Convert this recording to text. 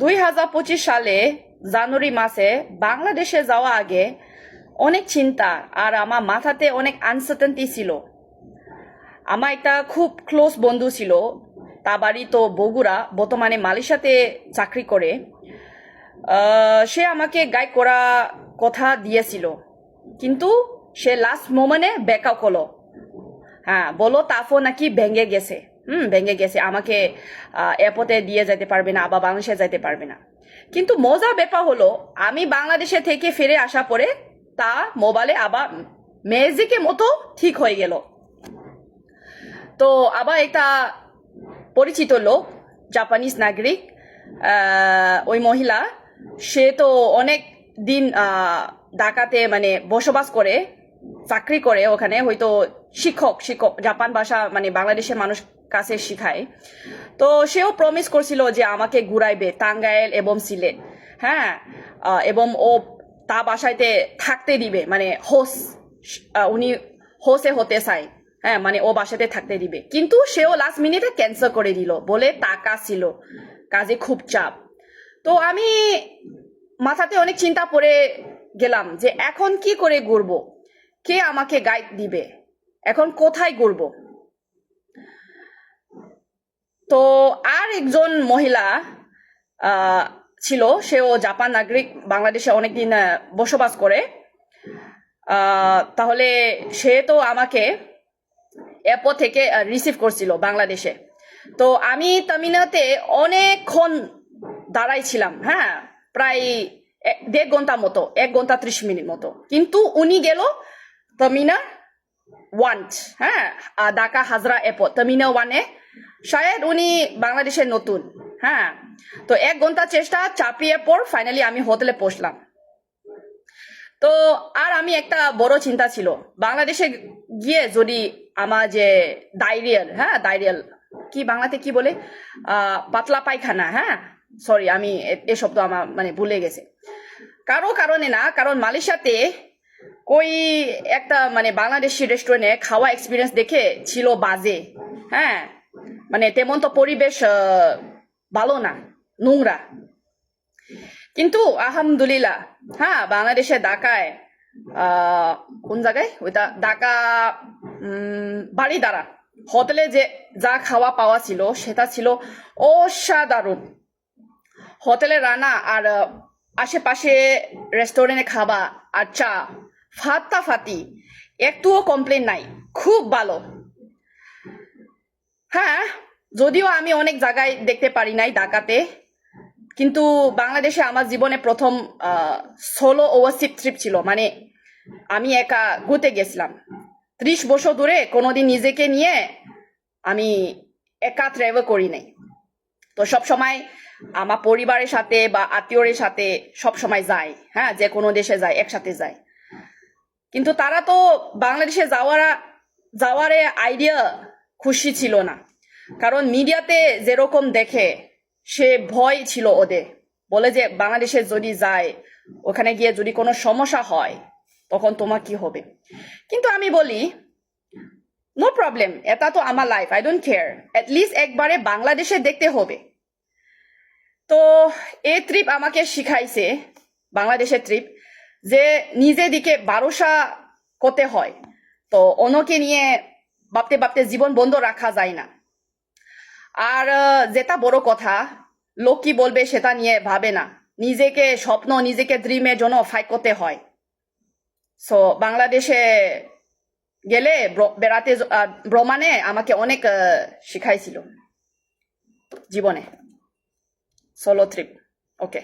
দুই হাজার পঁচিশ সালে জানুয়ারি মাসে বাংলাদেশে যাওয়া আগে অনেক চিন্তা আর আমার মাথাতে অনেক আনসার্টেনটি ছিল। আমার একটা খুব ক্লোজ বন্ধু ছিল তা বাড়ি তো বগুড়া, বর্তমানে মালয়েশিয়াতে চাকরি করে। সে আমাকে গাইড করা কথা দিয়েছিল, কিন্তু সে লাস্ট মোমেন্টে ব্যাকআপ হলো। হ্যাঁ বলো তাফো নাকি ভেঙে গেছে। হুম, ভেঙে গেছে। আমাকে এয়ারপোর্টে দিয়ে যেতে পারবে না আবার বাংলাদেশে যেতে পারবে না। কিন্তু মজা ব্যাপার হলো, আমি বাংলাদেশে থেকে ফিরে আসা পরে তা মোবাইলে আবার ম্যাজিকের মতো ঠিক হয়ে গেল। তো আবার একটা পরিচিত লোক জাপানিজ নাগরিক ওই মহিলা, সে তো অনেক দিন ডাকাতে মানে বসবাস করে। চাকরি করে ওখানে হয়তো শিক্ষক শিক্ষক, জাপান ভাষা মানে বাংলাদেশের মানুষ কাছে শিখায়। তো সেও প্রমিস করছিল যে আমাকে ঘুরাইবে টাঙ্গাইল এবং সিলেট। হ্যাঁ এবং ও তা বাসাইতে থাকতে দিবে মানে হোস উনি হোসে হতে চায়। হ্যাঁ মানে ও বাসাতে থাকতে দিবে। কিন্তু সেও লাস্ট মিনিটে ক্যান্সেল করে দিল, বলে টাকা ছিল। কাজে খুব চাপ। তো আমি মাথাতে অনেক চিন্তা পড়ে গেলাম যে এখন কি করে ঘুরবো? কে আমাকে গাইড দিবে? এখন কোথায় ঘুরবো? তো আর একজন মহিলা ছিল, সেও জাপান নাগরিক, বাংলাদেশে অনেকদিন বসবাস করে। তাহলে সে তো আমাকে এয়ারপোর্ট থেকে রিসিভ করছিল বাংলাদেশে। তো আমি তামিনাতে অনেকক্ষণ দাঁড়াইছিলাম হ্যাঁ? প্রায় দেড় ঘণ্টা মতো, এক ঘণ্টা ত্রিশ মিনিট মতো। কিন্তু উনি গেল তামিনা ওয়ান হ্যাঁ ঢাকা হাজরা এয়ারপোর্ট তামিনা ওয়ানে শায়দ উনি বাংলাদেশের নতুন হ্যাঁ তো এক ঘণ্টা চেষ্টা চাপিয়ে পর ফাইনালি আমি হোটেলে পৌঁছলাম। তো আর আমি একটা বড় চিন্তা ছিল। বাংলাদেশে গিয়ে যদি আমার যে ডায়রিয়াল হ্যাঁ? ডায়রিয়াল কি বাংলাতে কি বলে? পাতলা পায়খানা হ্যাঁ? সরি আমি এ শব্দ আমার মানে ভুলে গেছে। কারও কারণে না, কারণ মালয়েশিয়াতে কই একটা মানে বাংলাদেশি রেস্টুরেন্টে খাওয়া এক্সপিরিয়েন্স দেখে ছিল বাজে হ্যাঁ? মানে তেমন তো পরিবেশ ভালো না, নোংরা। কিন্তু আলহামদুলিল্লাহ হ্যাঁ বাংলাদেশে ঢাকায় কোন জায়গায়? ওইটা ঢাকা বাড়ি বাড়িদারা হোটেলে যে যা খাওয়া পাওয়া ছিল, সেটা ছিল অসাধারণ। হোটেলে রান্না আর আশেপাশে রেস্টুরেন্টে খাওয়া আর চা। ফাতা ফাটাফাটি একটুও কমপ্লেন নাই। খুব ভালো। হ্যাঁ যদিও আমি অনেক জায়গায় দেখতে পারি নাই ঢাকাতে, কিন্তু বাংলাদেশে আমার জীবনে প্রথম সোলো ওভারসিপ ট্রিপ ছিল। মানে আমি একা ঘুরতে গেছিলাম। ত্রিশ বছর ধরে কোনোদিন নিজেকে নিয়ে আমি একা ট্রাভেল করি নাই। তো সব সময় আমার পরিবারের সাথে বা আত্মীয়র সাথে সব সময় যাই হ্যাঁ? যে কোনো দেশে যায়, একসাথে যায়। কিন্তু তারা তো বাংলাদেশে যাওয়ার যাওয়ার আইডিয়া খুশি ছিল না। কারণ মিডিয়াতে যেরকম দেখে, সে ভয় ছিল ওদের। বলে যে, বাংলাদেশে যদি যায়, ওখানে গিয়ে যদি কোনো সমস্যা হয়, তখন তোমার কি হবে? কিন্তু আমি বলি নো প্রবলেম এটা তো আমার life I don't care list একবারে বাংলাদেশে দেখতে হবে। তো এই ট্রিপ আমাকে শিখাইছে, বাংলাদেশের ট্রিপ যে নিজে দিকে ভরসা করতে হয়। তো অন্যকে নিয়ে ভাবতে ভাবতে জীবন বন্ধ রাখা যায় না। আর যেটা বড় কথা, লোক কি বলবে সেটা নিয়ে ভাবে না। নিজেকে স্বপ্ন, নিজেকে ড্রিমের জন্য ফাইট করতে হয়। সো বাংলাদেশে গেলে বেড়াতে ভ্রমণে আমাকে অনেক শিখাইছিল জীবনে। সোলো ট্রিপ ওকে